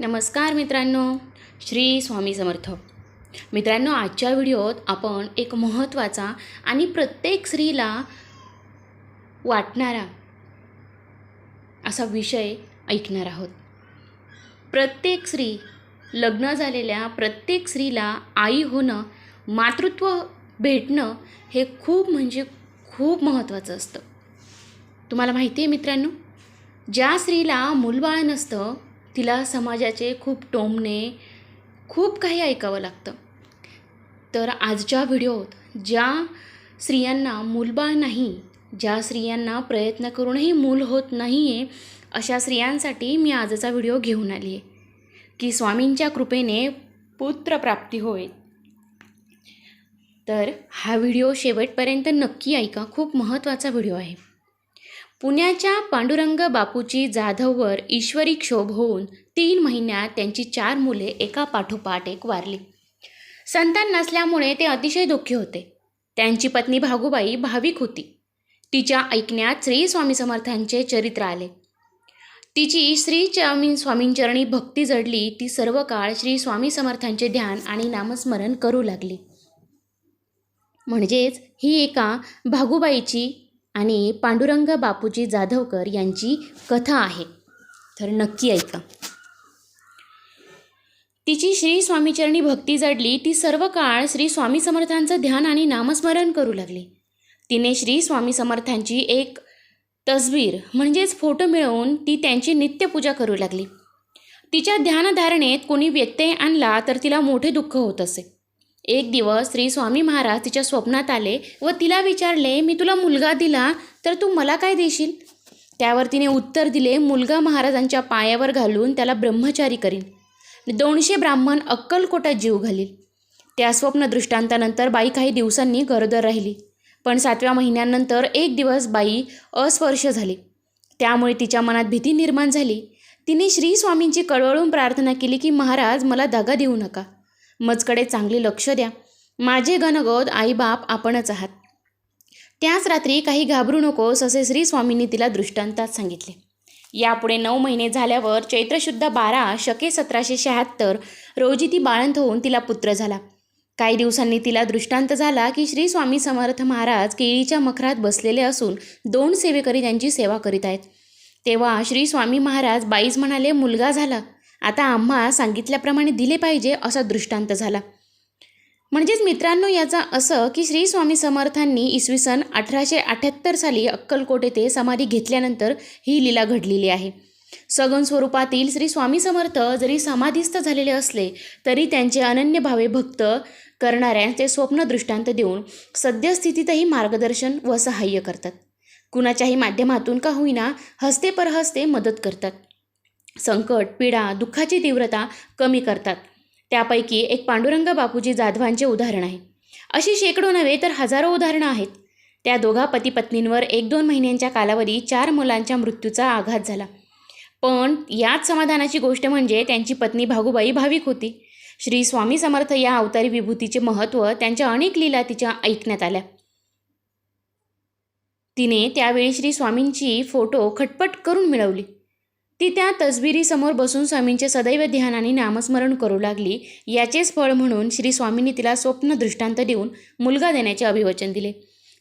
नमस्कार मित्रांनो श्री स्वामी समर्थ. मित्रांनो आजच्या व्हिडिओत आपण एक महत्त्वाचा आणि प्रत्येक स्त्रीला वाटणारा असा विषय ऐकणार आहोत. प्रत्येक स्त्री लग्न झालेल्या प्रत्येक स्त्रीला आई होणं मातृत्व भेटणं हे खूप म्हणजे खूप महत्त्वाचं असतं. तुम्हाला माहिती आहे मित्रांनो ज्या स्त्रीला मूलबाळ नसतं तिला समाजाचे खूप टोमणे खूप काही ऐकावं लागतं. तर आजच्या व्हिडिओत ज्या स्त्रियांना मूलबाळ नाही ज्या स्त्रियांना प्रयत्न करूनही मूल होत नाही आहे अशा स्त्रियांसाठी मी आजचा व्हिडिओ घेऊन आली आहे. की स्वामींच्या कृपेने पुत्रप्राप्ती होय. तर हा व्हिडिओ शेवटपर्यंत नक्की ऐका. खूप महत्त्वाचा व्हिडिओ आहे. पुण्याच्या पांडुरंग बापूची जाधववर ईश्वरी क्षोभ होऊन तीन महिन्यात त्यांची चार मुले एका पाठोपाठ एक वारली. संतान नसल्यामुळे ते अतिशय दुःखी होते. त्यांची पत्नी भागुबाई भाविक होती. तिच्या ऐकण्यात श्री स्वामी समर्थांचे चरित्र आले. तिची श्री स्वामी स्वामींचरणी भक्ती जडली ती सर्व काळ श्री स्वामी समर्थांचे ध्यान आणि नामस्मरण करू लागली. म्हणजेच ही एका भागुबाईची आणि पांडुरंग बापूजी जाधवकर यांची कथा आहे. तर नक्की ऐका. तिची श्री स्वामीचरणी भक्ती जडली ती सर्व काळ श्री स्वामी समर्थांचं ध्यान आणि नामस्मरण करू लागली. तिने श्री स्वामी समर्थांची एक तस्वीर म्हणजेच फोटो मिळवून ती त्यांची नित्यपूजा करू लागली. तिच्या ध्यानधारणेत कोणी व्यत्यय आणला तर तिला मोठे दुःख होत असे. एक दिवस श्री स्वामी महाराज तिच्या स्वप्नात आले व तिला विचारले मी तुला मुलगा दिला तर तू मला काय देशील? त्यावर तिने उत्तर दिले मुलगा महाराजांच्या पायावर घालून त्याला ब्रह्मचारी करीन. दोनशे ब्राह्मण अक्कलकोटात जीव घालील. त्या स्वप्न दृष्टांतानंतर बाई काही दिवसांनी गरोदर राहिली. पण सातव्या महिन्यानंतर एक दिवस बाई अस्पर्श झाली. त्यामुळे तिच्या मनात भीती निर्माण झाली. तिने श्री स्वामींची कळवळून प्रार्थना केली की महाराज मला दगा देऊ नका. मजकडे चांगले लक्ष द्या. माझे घनगोद आईबाप आपणच आहात. त्याच रात्री काही घाबरू नकोस असे श्री स्वामींनी तिला दृष्टांतात सांगितले. यापुढे नऊ महिने झाल्यावर चैत्रशुद्ध बारा शके सतराशे शहात्तर रोजी ती बाळंत होऊन तिला पुत्र झाला. काही दिवसांनी तिला दृष्टांत झाला की श्री स्वामी समर्थ महाराज केळीच्या मखरात बसलेले असून दोन सेवेकरी त्यांची सेवा करीत आहेत. तेव्हा श्री स्वामी महाराज बाईस म्हणाले मुलगा झाला. आता आम्हा सांगितल्याप्रमाणे दिले पाहिजे असा दृष्टांत झाला. म्हणजेच मित्रांनो याचा असं की श्री स्वामी समर्थांनी इसवी सन अठराशे अठ्याहत्तर साली अक्कलकोट येथे समाधी घेतल्यानंतर ही लीला घडलेली आहे. सगन स्वरूपातील श्री स्वामी समर्थ जरी समाधीस्थ झालेले असले तरी त्यांचे अनन्य भावे भक्त करणाऱ्यांचे स्वप्न दृष्टांत देऊन सद्यस्थितीतही मार्गदर्शन व सहाय्य करतात. कुणाच्याही माध्यमातून का होईना हस्ते परहस्ते मदत करतात. संकट पीडा दुःखाची तीव्रता कमी करतात. त्यापैकी एक पांडुरंग बापूजी जाधवांचे उदाहरण आहे. अशी शेकडो नव्हे तर हजारो उदाहरणं आहेत. त्या दोघा पती पत्नींवर एक दोन महिन्यांच्या कालावधी चार मुलांच्या मृत्यूचा आघात झाला. पण याच समाधानाची गोष्ट म्हणजे त्यांची पत्नी भागुबाई भाविक होती. श्री स्वामी समर्थ या अवतारी विभूतीचे महत्त्व त्यांच्या अनेक लीला तिच्या ऐकण्यात आल्या. तिने त्यावेळी श्री स्वामींची फोटो खटपट करून मिळवली. ती त्या तसबिरीसमोर बसून स्वामींचे सदैव ध्यानाने नामस्मरण करू लागली. याचेच फळ म्हणून श्री स्वामींनी तिला स्वप्न दृष्टांत देऊन मुलगा देण्याचे अभिवचन दिले.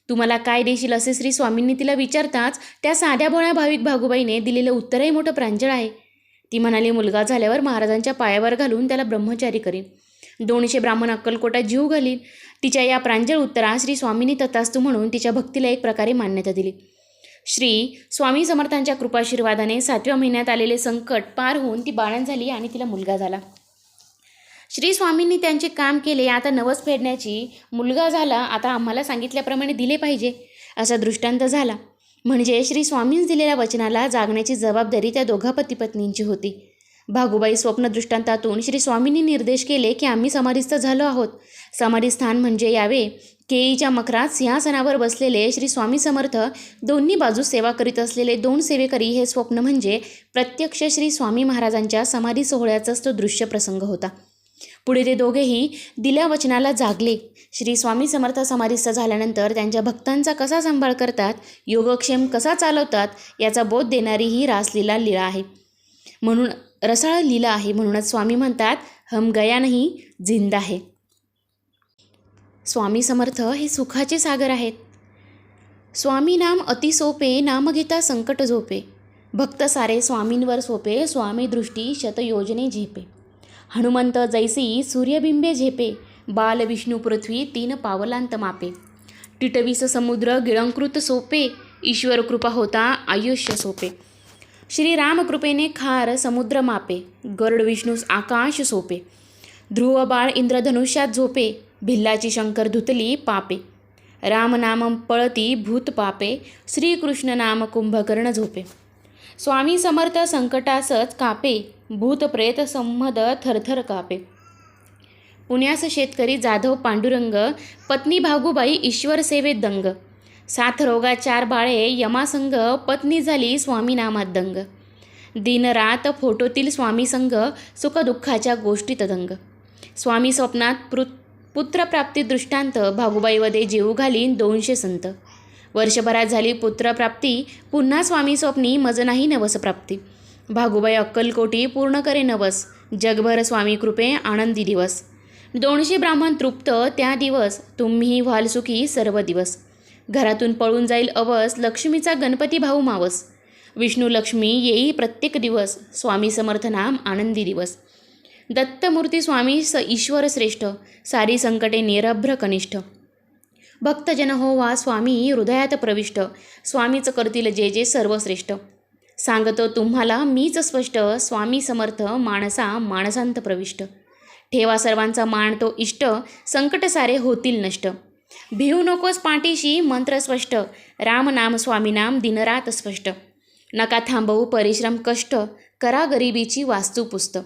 तुम्हाला काय देशील असे श्री स्वामींनी तिला विचारताच त्या साध्या भोळ्या भाविक भागुबाईने दिलेलं उत्तरही मोठं प्रांजळ आहे. ती म्हणाली मुलगा झाल्यावर महाराजांच्या पायावर घालून त्याला ब्रह्मचारी करीन. दोनशे ब्राह्मण अक्कलकोटात जीव घालीन. तिच्या या प्रांजळ उत्तरात श्री स्वामींनी तथास्तू म्हणून तिच्या भक्तीला एक प्रकारे मान्यता दिली. श्री स्वामी समर्थांच्या कृपाशीर्वादाने सातव्या महिन्यात आलेले संकट पार होऊन ती बाळण झाली आणि तिला मुलगा झाला. श्री स्वामींनी त्यांचे काम केले आता नवस फेडण्याची मुलगा झाला आता आम्हाला सांगितल्याप्रमाणे दिले पाहिजे असा दृष्टांत झाला. म्हणजे श्री स्वामींच दिलेल्या वचनाला जागण्याची जबाबदारी त्या दोघा पती पत्नींची होती. भागुबाई स्वप्न दृष्टांतातून श्री स्वामींनी निर्देश केले की आम्ही समाधीस्थ झालो आहोत. समाधीस्थान म्हणजे यावे केळीच्या मखरात सिंहासनावर बसलेले श्री स्वामी समर्थ दोन्ही बाजूस सेवा करीत असलेले दोन सेवेकरी हे स्वप्न म्हणजे प्रत्यक्ष श्री स्वामी महाराजांच्या समाधी सोहळ्याचाच तो दृश्य प्रसंग होता. पुढे ते दोघेही दिल्या वचनाला जागले. श्री स्वामी समर्थ समाधीस्थ झाल्यानंतर त्यांच्या भक्तांचा कसा सांभाळ करतात योगक्षेम कसा चालवतात याचा बोध देणारी ही रासलीला लीळा आहे. म्हणून रसाळ लीला आहे म्हणूनच स्वामी म्हणतात हम गया नाही जिंदा है. स्वामी समर्थ हे सुखाचे सागर आहेत. स्वामी नाम अति सोपे नाम घेता संकट झोपे. भक्त सारे स्वामींवर सोपे स्वामी दृष्टी शतयोजने झेपे. हनुमंत जैसी सूर्यबिंबे झेपे. बाल विष्णू पृथ्वी तीन पावलांत मापे. टिटवीस समुद्र गिळंकृत सोपे. ईश्वर कृपा होता आयुष्य सोपे. श्रीरामकृपेने खार समुद्र मापे. गरुड विष्णूस आकाश सोपे. ध्रुव बाळ इंद्रधनुष्यात झोपे. भिल्लाची शंकर धुतली पापे. रामनाम पळती भूत पापे. श्रीकृष्ण नाम कुंभकर्ण झोपे. स्वामी समर्थ संकटासच कापे. भूत प्रेत संमद थरथर कापे. पुण्यास शेतकरी जाधव पांडुरंग पत्नी भागूबाई ईश्वर सेवेत दंग. साथ रोगा चार बाळे यमासंग पत्नी झाली स्वामी नामात दंग. दिनरात फोटोतील स्वामीसंग सुखदुःखाच्या गोष्टीत दंग. स्वामी स्वप्नात पृ पुत्रप्राप्ती दृष्टांत भागुबाईमध्ये जेऊ घालीन दोनशे संत. वर्षभरात झाली पुत्रप्राप्ती पुन्हा स्वामी स्वप्नी मज नाही नवसप्राप्ती भागुबाई अक्कलकोटी पूर्ण करे नवस जगभर स्वामी कृपे आनंदी दिवस. दोनशे ब्राह्मण तृप्त त्या दिवस तुम्ही व्हाल सुखी सर्व दिवस. घरातून पळून जाईल अवस लक्ष्मीचा गणपती भाऊ मावस. विष्णू लक्ष्मी येई प्रत्येक दिवस स्वामी समर्थनाम आनंदी दिवस. दत्तमूर्ती स्वामी स ईश्वर श्रेष्ठ सारी संकटे निरभ्र कनिष्ठ. भक्तजन हो वा स्वामी हृदयात प्रविष्ट स्वामीच करतील जे जे सर्वश्रेष्ठ. सांगतो तुम्हाला मीच स्पष्ट स्वामी समर्थ माणसा माणसांत प्रविष्ट. ठेवा सर्वांचा मान तो इष्ट संकट सारे होतील नष्ट. भिऊ नकोस पाठीशी मंत्र स्पष्ट राम नाम स्वामी नाम दिनरात स्पष्ट. नका थांबवू परिश्रम कष्ट करा गरिबीची वास्तुपुस्तक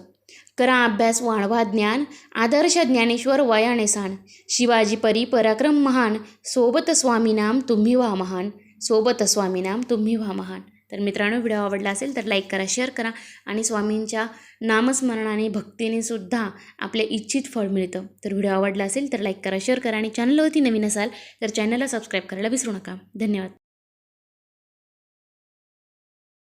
करा अभ्यास वाढवा ज्ञान आदर्श ज्ञानेश्वर वयाने सण शिवाजी परी पराक्रम महान सोबत स्वामीनाम तुम्ही व्हा महान सोबत स्वामीनाम तुम्ही व्हा महान. तर मित्रांनो व्हिडिओ आवडला असेल तर लाईक करा शेअर करा आणि स्वामींच्या नामस्मरणाने भक्तीने सुद्धा आपले इच्छित फळ मिळतं. तर व्हिडिओ आवडला असेल तर लाईक करा शेअर करा आणि चॅनलवरती नवीन असाल तर चॅनलला सबस्क्राईब करायला विसरू नका. धन्यवाद.